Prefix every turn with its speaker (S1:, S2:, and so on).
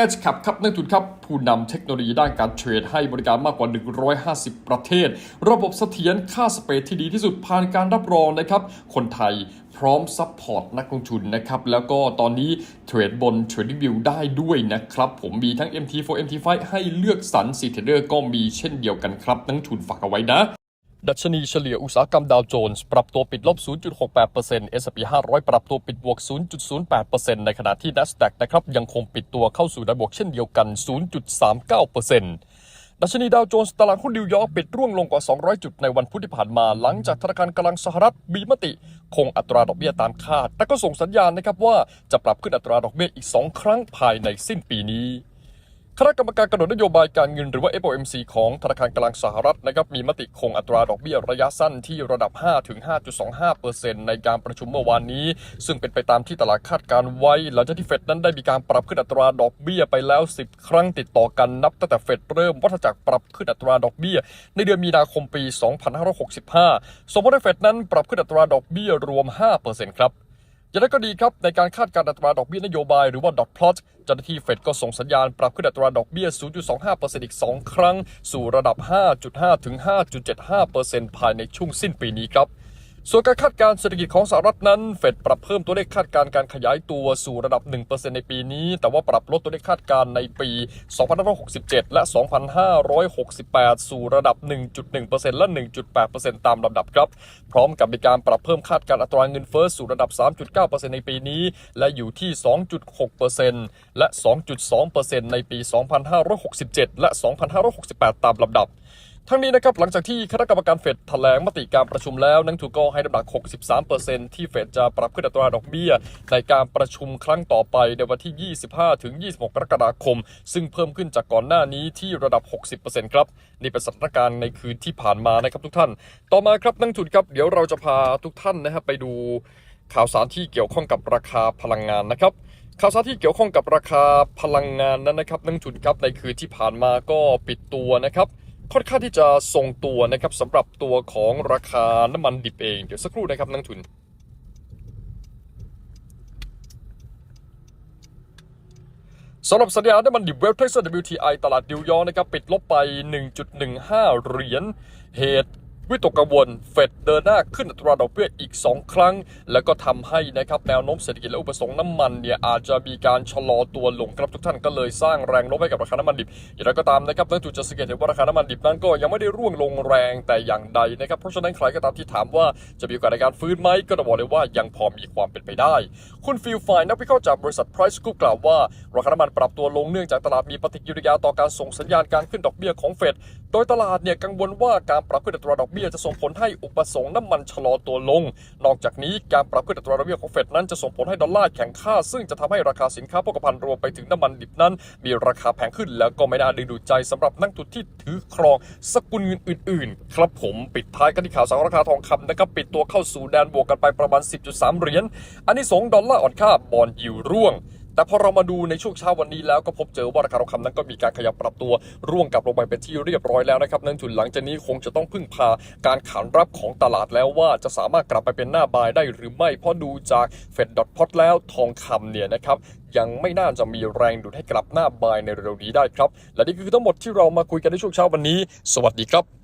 S1: Edge ครับครับนักทุนครับผู้นำเทคโนโลยีด้านการเทรดให้บริการมากกว่า 150 ประเทศ ระบบเสถียรค่าสเปรดที่ดีที่สุดผ่านการรับรองนะครับ คนไทยพร้อมซัพพอร์ตนักลงทุนนะครับ แล้วก็ตอนนี้เทรดบน TradingView ได้ด้วยนะครับ ผมมีทั้ง MT4 MT5 ให้เลือกสรร c t r a d e r ก็มีเช่นเดียวกันครับ นักทุนฝากเอาไว้นะ ดัชนีเฉลี่ยอุตสาหกรรมดาวโจนส์ปรับตัวปิดลบ 0.68% S&P 500 ปรับตัวปิดบวก 0.08%ในขณะที่ NASDAQ นะครับยังคงปิดตัวเข้าสู่ด้านบวกเช่นเดียวกัน 0.39%ดัชนีดาวโจนส์ตลาดหุ้นนิวยอร์กปิดร่วงลงกว่า 200 จุดในวันพุธที่ผ่านมา หลังจากธนาคารกลางสหรัฐมีมติ คงอัตราดอกเบี้ยตามคาด แต่ก็ส่งสัญญาณนะครับว่าจะปรับขึ้นอัตราดอกเบี้ยอีก 2 ครั้งภายในสิ้นปีนี้ คณะกรรมการกำหนดนโยบายการเงินหรือว่า FOMC ของธนาคารกลางสหรัฐนะครับมีมติคงอัตราดอกเบี้ยระยะสั้นที่ระดับ 5-5.25%ในการประชุมเมื่อวานนี้ ซึ่งเป็นไปตามที่ตลาดคาดการไว้ หลังจากที่เฟดนั้นได้มีการปรับขึ้นอัตราดอกเบี้ยไปแล้ว 10 ครั้งติดต่อกันนับตั้งแต่เฟดเริ่มวัฏจักรปรับขึ้นอัตราดอกเบี้ย ในเดือนมีนาคมปี 2565 สมมติเฟดนั้นปรับขึ้นอัตราดอกเบี้ยรวม 5%ครับ อย่างไรก็ดีครับในการคาดการณ์อัตราดอกเบี้ยนโยบายหรือว่าดอทพลอตเจ้าหน้าที่เฟดก็ส่งสัญญาณปรับขึ้นอัตราดอกเบี้ย 0.25%อีก 2 ครั้ง สู่ระดับ 5.5 ถึง 5.75%ภายในช่วงสิ้นปีนี้ครับ ส่วนการคาดการณ์เศรษฐกิจของสหรัฐนั้น เฟดปรับเพิ่มตัวเลขคาดการณ์การขยายตัวสู่ระดับ 1%ในปีนี้ แต่ว่าปรับลดตัวเลขคาดการณ์ในปี 2567 และ 2568 สู่ระดับ 1.1%และ 1.8%ตามลำดับครับ พร้อมกับมีการปรับเพิ่มคาดการณ์อัตราเงินเฟ้อสู่ระดับ 3.9%ในปีนี้ และอยู่ที่ 2.6%และ 2.2%ในปี 2567 และ 2568 ตามลำดับ ทั้งนี้นะครับหลังจากที่คณะกรรมการเฟดแถลงมติการประชุมแล้วนักทุนก็ให้น้ำหนัก 63%ที่เฟดจะปรับขึ้นอัตราดอกเบี้ย ในการประชุมครั้งต่อไปในวันที่ 25 ถึง 26 กรกฎาคม ซึ่งเพิ่มขึ้นจากก่อนหน้านี้ที่ระดับ 60%ครับนี่เป็นสถานการณ์ในคืนที่ผ่านมานะครับทุกท่าน ต่อมาครับนักทุนครับเดี๋ยวเราจะพาทุกท่านนะครับไปดูข่าวสารที่เกี่ยวข้องกับราคาพลังงานนะครับข่าวสารที่เกี่ยวข้องกับราคาพลังงานนั้นนะครับนักทุนครับในคืนที่ผ่านมาก็ปิดตัวนะครับ ค่อนข้างที่จะทรงตัวนะครับสำหรับตัวของราคาน้ำมันดิบเอง เดี๋ยวสักครู่นะครับนักทุนสำหรับสัญญาณน้ำมันดิบเวลเท็กซัส WTI ตลาดนิวยอร์กนะครับปิดลบไป 1.15 เหรียญ เหตุ วิตกกังวลเฟดเดินหน้าขึ้นอัตราดอกเบี้ยอีก 2 ครั้ง แล้วก็ทำให้นะครับแนวโน้มเศรษฐกิจและอุปสงค์น้ำมันเนี่ยอาจจะมีการชะลอตัวลงครับทุกท่านก็เลยสร้างแรงลบให้กับราคาน้ำมันดิบอย่างไรก็ตามนะครับนักจุดจะสังเกตเห็นว่าราคาน้ำมันดิบนั้นก็ยังไม่ได้ร่วงลงแรงแต่อย่างใดนะครับเพราะฉะนั้นใครก็ตามที่ถามว่าจะมีโอกาสในการฟื้นไหมก็ต้องบอกเลยว่ายังพอมีความเป็นไปได้ คุณฟิลไฟนักวิเคราะห์จากบริษัท Price Group กล่าวว่าราคาน้ำมันปรับตัวลงเนื่องจากตลาดมีปฏิกิริยาต่อการส่งสัญญาณการขึ้นดอกเบี้ยของเฟด โดยตลาดเนี่ยกังวลว่าการปรับขึ้นอัตราดอกเบี้ยจะส่งผลให้อุปสงค์น้ำมันชะลอตัวลง นอกจากนี้การปรับขึ้นอัตราดอกเบี้ยของเฟดนั้นจะส่งผลให้ดอลลาร์แข็งค่า ซึ่งจะทำให้ราคาสินค้าโภคภัณฑ์รวมไปถึงน้ำมันดิบนั้น มีราคาแพงขึ้นแล้วก็ไม่น่าดึงดูดใจสำหรับนักทุนที่ถือครองสกุลเงินอื่น ๆ ครับผมปิดท้ายกันที่ข่าวสารราคาทองคำนะครับปิดตัวเข้าสู่แดนบวกกันไปประมาณ 10.3 เหรียญอันนี้สงดอลลาร์อ่อนค่าบอลยิวร่วง แต่พอเรามาดูในช่วงเช้าวันนี้แล้วก็พบเจอว่าราคาทองคำนั้นก็มีการขยับปรับตัวร่วงกลับลงไปเป็นที่เรียบร้อยแล้วนะครับนั่นจุดหลังจากนี้คงจะต้องพึ่งพาการขานรับของตลาดแล้วว่าจะสามารถกลับไปเป็นหน้าบายได้หรือไม่เพราะดูจากเฟดดอทพอตแล้วทองคำเนี่ยนะครับยังไม่น่าจะมีแรงดูดให้กลับหน้าบายในเร็วนี้ได้ครับ และนี่คือทั้งหมดที่เรามาคุยกันในช่วงเช้าวันนี้ สวัสดีครับ